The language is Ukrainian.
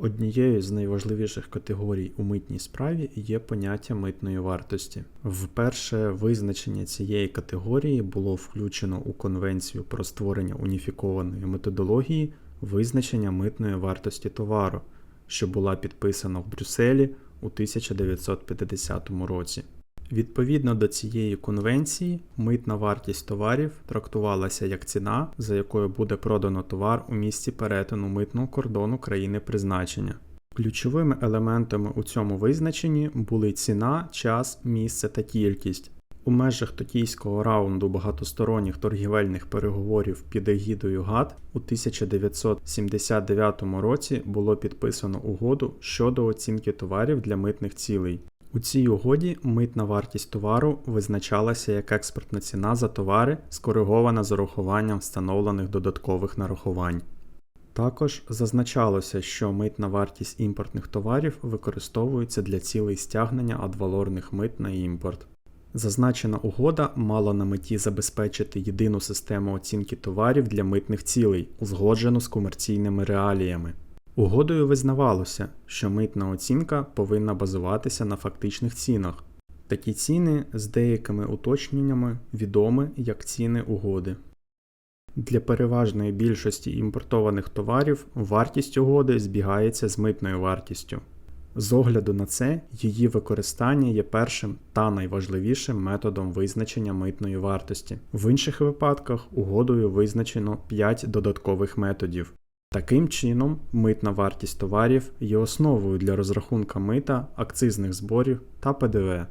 Однією з найважливіших категорій у митній справі є поняття митної вартості. Вперше визначення цієї категорії було включено у Конвенцію про створення уніфікованої методології визначення митної вартості товару, що була підписана в Брюсселі у 1950 році. Відповідно до цієї конвенції, митна вартість товарів трактувалася як ціна, за якою буде продано товар у місці перетину митного кордону країни призначення. Ключовими елементами у цьому визначенні були ціна, час, місце та кількість. У межах токійського раунду багатосторонніх торгівельних переговорів під егідою ГАТ у 1979 році було підписано угоду щодо оцінки товарів для митних цілей. У цій угоді митна вартість товару визначалася як експортна ціна за товари, скоригована з урахуванням встановлених додаткових нарахувань. Також зазначалося, що митна вартість імпортних товарів використовується для цілей стягнення адвалорних мит на імпорт. Зазначена угода мала на меті забезпечити єдину систему оцінки товарів для митних цілей, узгоджену з комерційними реаліями. Угодою визнавалося, що митна оцінка повинна базуватися на фактичних цінах. Такі ціни з деякими уточненнями відомі як ціни угоди. Для переважної більшості імпортованих товарів вартість угоди збігається з митною вартістю. З огляду на це, її використання є першим та найважливішим методом визначення митної вартості. В інших випадках угодою визначено 5 додаткових методів. Таким чином, митна вартість товарів є основою для розрахунка мита, акцизних зборів та ПДВ.